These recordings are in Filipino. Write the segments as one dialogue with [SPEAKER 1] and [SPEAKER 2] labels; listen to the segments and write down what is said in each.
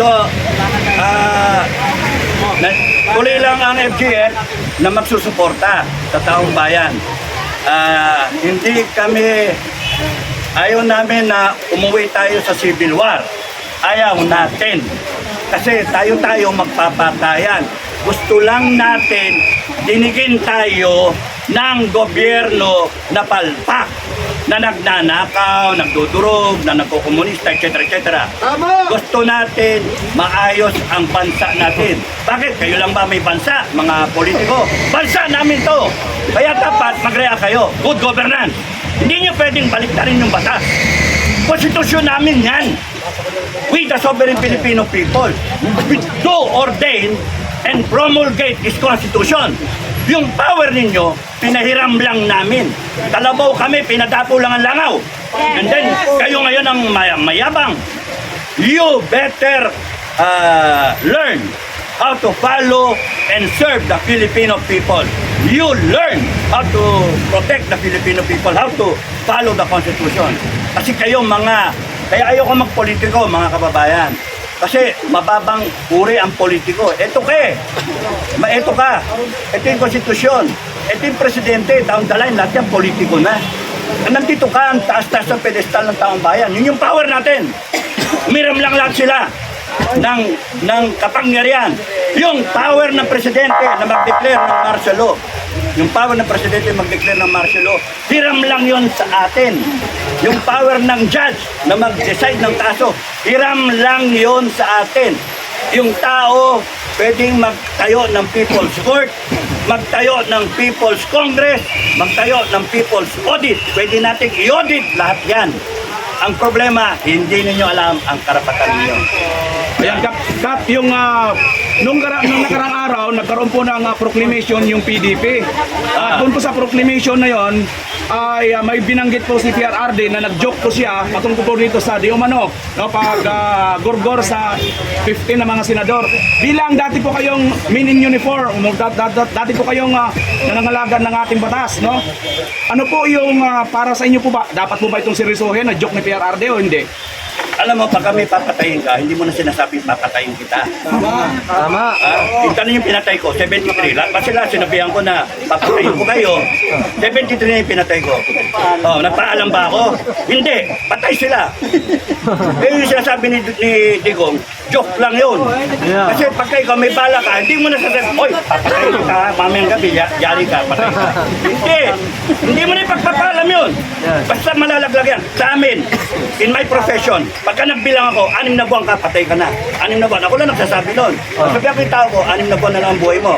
[SPEAKER 1] So, ah, na, tuloy lang ang FGF na magsusuporta sa taong bayan. Ah, hindi kami, ayaw namin na umuwi tayo sa civil war. Ayaw natin. Kasi tayo-tayo magpapatayan. Gusto lang natin dinigin tayo ng gobyerno na palpak na nagnanakaw, nagdudurog, na nagkokomunista, etc. etc.
[SPEAKER 2] Tama!
[SPEAKER 1] Gusto natin maayos ang bansa natin. Bakit? Kayo lang ba may bansa, mga politiko? Bansa namin to! Kaya dapat mag-react kayo. Good governance. Hindi nyo pwedeng baliktarin yung batas. Konstitusyon namin yan. We the sovereign Filipino people we do ordain and promulgate this constitution. Yung power ninyo, pinahiram lang namin. Kalabaw kami, pinadapo lang ang langaw. And then, kayo ngayon ang may- mayabang. You better uh, learn how to follow and serve the Filipino people. You learn how to protect the Filipino people, how to follow the Constitution. Kasi kayo mga, kaya ayoko magpolitiko mga kababayan. Kasi mababang uri ang politiko. Ito ka eh. Ito ka. Ito yung konstitusyon. Ito yung presidente. Down the line, lahat yan politiko na. Nandito ka, ang taas-taas ng pedestal ng taong bayan. Yun yung power natin. Umiram lang lahat sila ng, ng kapangyarihan. Yung power ng presidente na mag-declare ng martial law. Yung power ng presidente mag-declare ng martial law. Hiram lang yon sa atin. Yung power ng judge na mag-decide ng kaso. Hiram lang yon sa atin. Yung tao pwedeng magtayo ng People's Court, magtayo ng People's Congress, magtayo ng People's Audit. Pwede natin i-audit lahat yan. Ang problema, hindi ninyo alam ang karapatan ninyo.
[SPEAKER 3] Ayan, Kap, Kap yung ah, nung, kara, nung nakarang araw, nagkaroon po ng ah, proclamation yung PDP. At doon po sa proclamation na yon ay ah, may binanggit po si PRRD na nag-joke po siya patungkol po dito sa di umano, no, pag ah, gurgor sa 15 na mga senador. Bilang dati po kayong min in uniform, um, dat- dat- dat- dati po kayong uh, nanangalagan ng ating batas, no? Ano po yung ah, para sa inyo po ba? Dapat po ba itong seryosohin na joke ni PRRD o hindi?
[SPEAKER 1] Alam mo, pag kami papatayin ka, hindi mo na sinasabi papatayin kita.
[SPEAKER 2] Tama!
[SPEAKER 1] Ah, yung tanong yung pinatay ko, 73. Lahat ba sila, sinabihan ko na papatayin ko kayo. 73 na yung pinatay ko. Oh, nagpaalam ba ako? Hindi, patay sila. eh, yung sinasabi ni, ni Digong, joke lang yun.
[SPEAKER 2] Yeah.
[SPEAKER 1] Kasi pagka ikaw may bala ka, hindi mo na sasabi, oy, papatayin ka, mamayang gabi, ya- yari ka, patay ka. hindi, hindi mo na ipagpapalam yun. Basta malalaglag yan. Sa amin, in my profession, pagka nagbilang ako, anim na buwan ka, patay ka na. Anim na buwan, ako lang nagsasabi nun. Sabi ako yung tao ko, anim na buwan na lang ang buhay mo.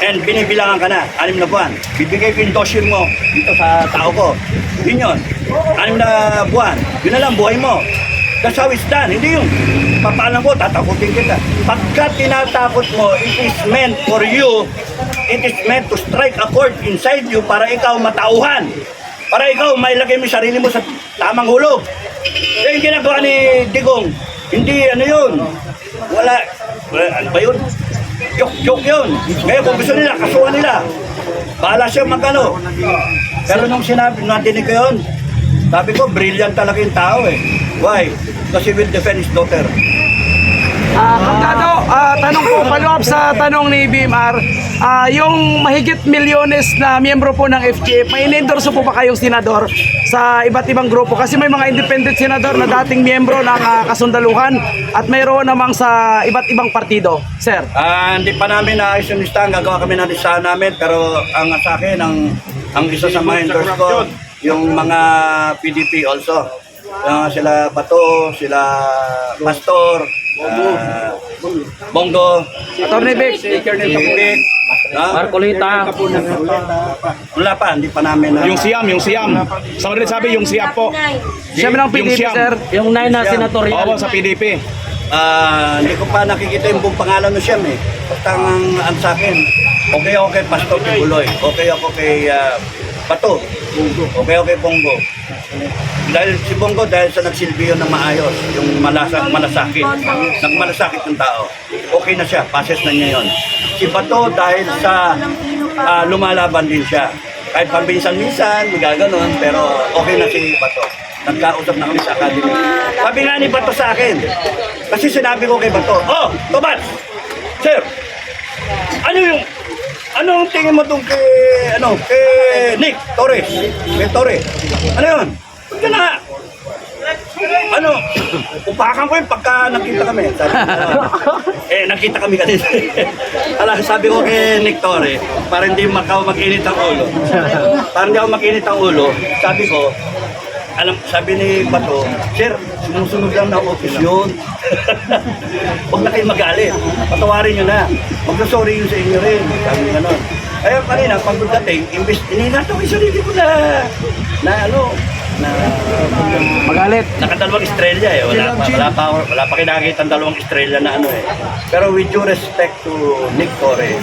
[SPEAKER 1] And binibilangan ka na, anim na buwan. Bibigay ko yung dosyen mo dito sa tao ko. Yun yun. Anim na buwan. Yun na lang buhay mo. That's how it's done. Hindi yung papaalam ko, tatakutin kita. Pagka tinatakot mo, it is meant for you, it is meant to strike a chord inside you para ikaw matauhan. Para ikaw mailagay mo sarili mo sa tamang hulog. Eh, yung ginagawa ni Digong, hindi ano yun. Wala, wala ano ba yun? Joke, joke yun. Kaya kung gusto nila, kasuhan nila. Bahala siya magano. Pero nung sinabi, natinig ko yun, sabi ko, brilliant talaga yung tao eh. Why? He will defend his daughter.
[SPEAKER 4] Ah, Kapitado, ah, tanong po, follow up sa tanong ni BMR, ah, yung mahigit milyones na miyembro po ng FGF, may in-endorse po ba kayong senador sa iba't ibang grupo? Kasi may mga independent senador na dating miyembro ng ah, kasundaluhan at mayroon namang sa iba't ibang partido. Sir.
[SPEAKER 1] Ah, hindi pa namin naayos yung listahan. Gagawa kami ng listahan namin. Pero ang sa akin, ang, ang isa sa mga endorse ko, yung mga PDP also. Ah, sila Bato, sila Pastor, ah, Bongo,
[SPEAKER 4] Attorney Vic.
[SPEAKER 1] Vic,
[SPEAKER 2] Marcolita!
[SPEAKER 1] wala pa, hindi pa namin. ah,
[SPEAKER 3] Yung siyam, yung siyam. Sa Madrid sabi yung siyam po.
[SPEAKER 4] Siya ng
[SPEAKER 3] Yung
[SPEAKER 4] PDP,
[SPEAKER 3] siyam.
[SPEAKER 4] sir.
[SPEAKER 2] Yung nine na
[SPEAKER 1] Siya.
[SPEAKER 2] senatorial.
[SPEAKER 3] Oo, sa PDP.
[SPEAKER 1] Ah, hindi ko pa nakikita yung buong pangalan ng Siyam eh. Basta ang, ang sa akin, okay ako kay Pastor Kibuloy. Okay ako kay ah, Bato. Okay ako kay Bongo. Dahil si Bongo, dahil sa nagsilbi yun ng maayos, yung malasa, malasakit. Nagmalasakit yung tao. Okay na siya, passes na niya yun. Si Bato, dahil sa ah, lumalaban din siya. kahit pambisan-minsan, magaganon, pero okay na si Bato. Nagkausap na kami sa academy. Sabi nga ni Bato sa akin, kasi sinabi ko kay Bato, Oh, Tomas! Sir, ano yung ano ang tingin mo tong kay ano kay Nick Torres? Kay Torres. Ano yun? Huwag ka na. Ano? Upakan ko yun pagka nakita kami. Sabi, ko, eh, nakita kami kanina. Ala, sabi ko kay Nick Torres, para hindi makaw mag-init ang ulo. Para hindi ako mag-init ang ulo, sabi ko, alam, sabi ni Bato, Sir, sumusunod lang na office yun. Huwag na kayong magalit. Patawarin nyo na. Magsasorry yun sa inyo rin. Sabi nga nun. Kaya kanina, pagdating, imbes, iningat ko yung sarili ko na, na ano, na
[SPEAKER 4] Magalit.
[SPEAKER 1] nakadalawang estrella eh. Wala pa, wala pa, wala pa kinakita ang dalawang estrella na ano eh. Pero with due respect to Nick Torres,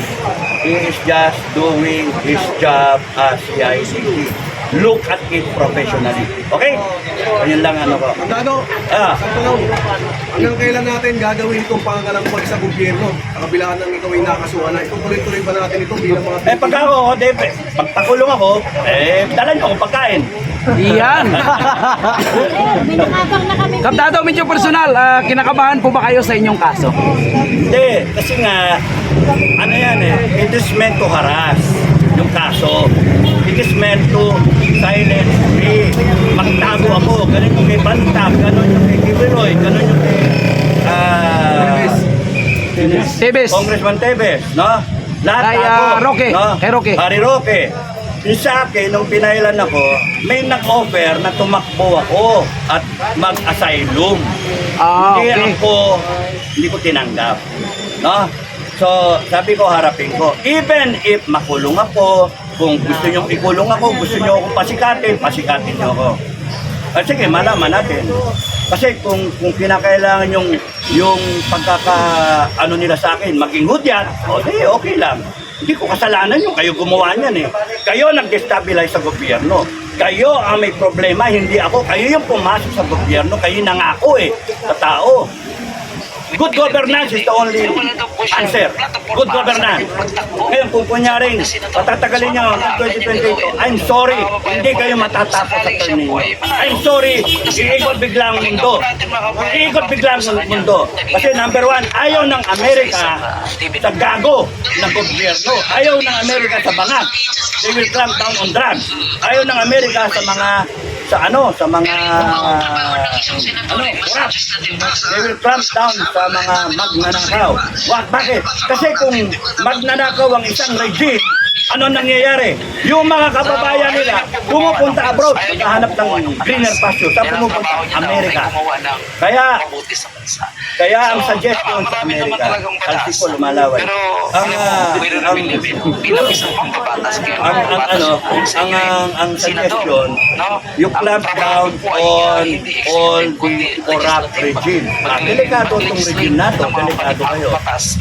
[SPEAKER 1] he is just doing his job as CICC. Look at it professionally. Okay? Ayun lang ano ko.
[SPEAKER 2] Dado,
[SPEAKER 1] Ah,
[SPEAKER 2] tanong, hanggang kailan natin gagawin itong pangalangpag sa gobyerno? Ang kabilaan ng ikaw ay nakasuhan na. Itutuloy-tuloy ba natin ito bilang mga
[SPEAKER 1] eh pagka ako, de, pagpakulong ako, eh, dalan ko akong pagkain.
[SPEAKER 4] Iyan.
[SPEAKER 5] May nakabang na kami.
[SPEAKER 4] Kaptado, medyo personal, ah, kinakabahan po ba kayo sa inyong kaso?
[SPEAKER 1] Hindi, kasi nga, ano yan eh, it is meant to harass yung kaso. It is meant to silence me. Magtago ako. Ganun yung kay Bantag, ganun yung kay Kibiroy, ganun yung kay ah,
[SPEAKER 4] Tebes.
[SPEAKER 1] Congressman Tevez, no? Lahat
[SPEAKER 4] Kay,
[SPEAKER 1] tago,
[SPEAKER 4] ah, Roque.
[SPEAKER 1] no?
[SPEAKER 4] Kay Roque.
[SPEAKER 1] Harry Roque. Yung sa akin, nung pinailan ako, may nag-offer na tumakbo ako at mag-asylum.
[SPEAKER 4] Ah,
[SPEAKER 1] Hindi
[SPEAKER 4] okay.
[SPEAKER 1] ako, hindi ko tinanggap. No? So, sabi ko, harapin ko. Even if makulong ako, kung gusto nyo ikulong ako, gusto nyo ako pasikatin, pasikatin nyo ako. Ah, sige, malaman natin. Kasi kung kung kinakailangan yung yung pagkaka ano nila sa akin maging hudyat, okay, okay lang. Hindi ko kasalanan yung kayo gumawa niyan eh. Kayo nag-destabilize sa gobyerno. Kayo ang may problema, hindi ako. Kayo yung pumasok sa gobyerno, kayo nangako eh sa tao. Good governance is the only answer. Good governance. Ngayon, kung kunyaring patatagalin niya ang 2022, I'm sorry, hindi kayo matatapos sa term ninyo. I'm sorry, iikot bigla ang mundo. Iikot bigla ang mundo. Kasi number one, ayaw ng Amerika sa gago ng gobyerno. Ayaw ng Amerika sa bangat. They will clamp down on drugs. Ayaw ng Amerika sa mga sa ano, sa mga ano. They will clamp down sa mga magnanakaw. Wag, bakit? Kasi kung magnanakaw ang isang regime, ano nangyayari? Yung mga kababayan nila, pumupunta abroad, maghahanap ng greener pasture, sa pumupunta Amerika. Kaya, kaya ang suggestion sa Amerika, kalsi ko lumalaway. Ang, ah, ang, ang, ang, ano, ang, ang, ang suggestion, you clamp down on all the corrupt regime. Ah, delikado itong regime na to, delikado kayo.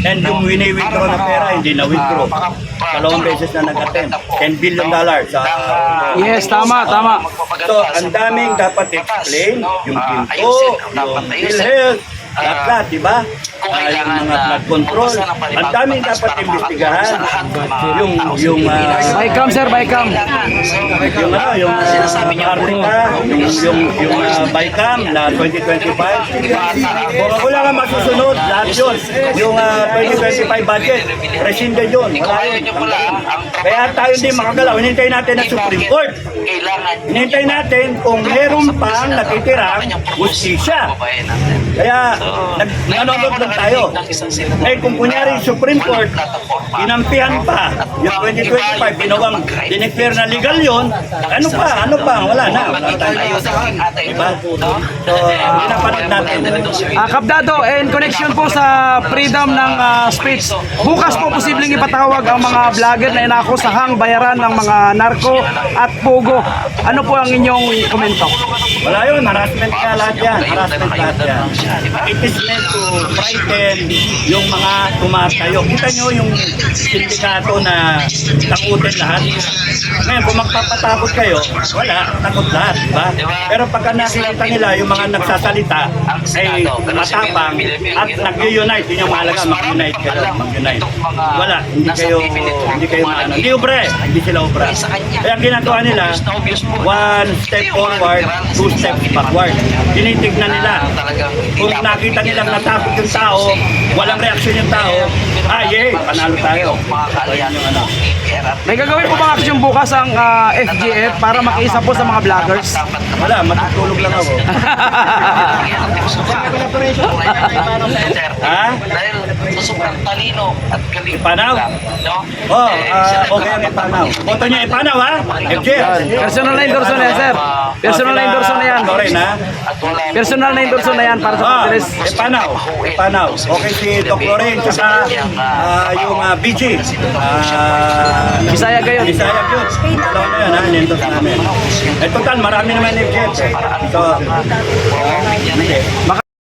[SPEAKER 1] And yung wini-withdraw na pera, hindi na-withdraw. Dalawang beses na nag-attend. 10 billion dollars sa
[SPEAKER 4] Yes, tama, tama.
[SPEAKER 1] So, ang daming dapat explain, yung ginto, yung PhilHealth, lahat-lahat, di ba? Ah, yung mga blood control, ang daming dapat imbestigahan. Yung, yung, ah,
[SPEAKER 4] Bycam, sir, bycam.
[SPEAKER 1] yung ano, yung uh, yung yung yung uh, Bicam na 2025. Kung ako lang ang masusunod, lahat yun. Yung uh, 2025 budget, rescinded yun. Wala yun. Kaya tayo hindi makagalaw. Hinintay natin ang Supreme Court. Hinintay natin kung meron pang natitirang justisya. Kaya nag nanonood lang tayo. Eh kung kunyari Supreme Court, inampihan pa yung 2025, ginawang dineclare na legal yun, ano pa, ano pa, wala na. Wala tayo. Diba? So, uh, pinapanood natin.
[SPEAKER 4] Ah, Kapdado, in connection po sa freedom ng ah, speech, bukas po posibleng ipatawag ang mga vlogger na inakusahang bayaran ng mga narko at pugo. Ano po ang inyong komento?
[SPEAKER 1] Wala yun, harassment ka lahat yan. Harassment lahat yan. It is meant to frighten yung mga tumatayo. Kita nyo yung sindikato na takutin lahat. Ngayon, kung magpapatakot kayo, wala, takot lahat, di ba? Pero pagka nakikita nila yung mga nagsasalita, ay matapang at nag-unite, yun yung mahalaga, mag-unite kayo, mag-unite. Wala, hindi kayo, hindi kayo maano. Hindi ubra eh, hindi sila ubra. Kaya ginagawa nila, one step forward, two steps backward. Tinitignan nila. Kung nakita nilang natakot yung tao, walang reaksyon yung tao, ah, yay, panalo tayo. Ayan yung ano.
[SPEAKER 4] May gagawin po bang action bukas ang ah, FGF para makiisa po sa mga vloggers?
[SPEAKER 1] Wala, matutulog lang ako. Ha?
[SPEAKER 6] Dahil sa sobrang talino at galing.
[SPEAKER 1] Ipanaw?
[SPEAKER 6] No?
[SPEAKER 1] Oh,
[SPEAKER 6] Eh,
[SPEAKER 1] ah, okay ang ipanaw. Boto niya ipanaw, ha? FJ.
[SPEAKER 4] Personal na endorso na yan, sir. Personal na endorso na yan.
[SPEAKER 1] Sorry na.
[SPEAKER 6] At wala
[SPEAKER 4] Personal na endorso na yan para sa
[SPEAKER 1] Ah,
[SPEAKER 4] Congress.
[SPEAKER 1] ipanaw. Ipanaw. Okay si Doc Loren, tsaka ah, yung ah, BG. Ah,
[SPEAKER 4] Bisaya gayon.
[SPEAKER 1] Bisaya yun. Dalawa na yun, ha? Nendorse namin. Eh, total, marami naman FJ. So, ah, hindi.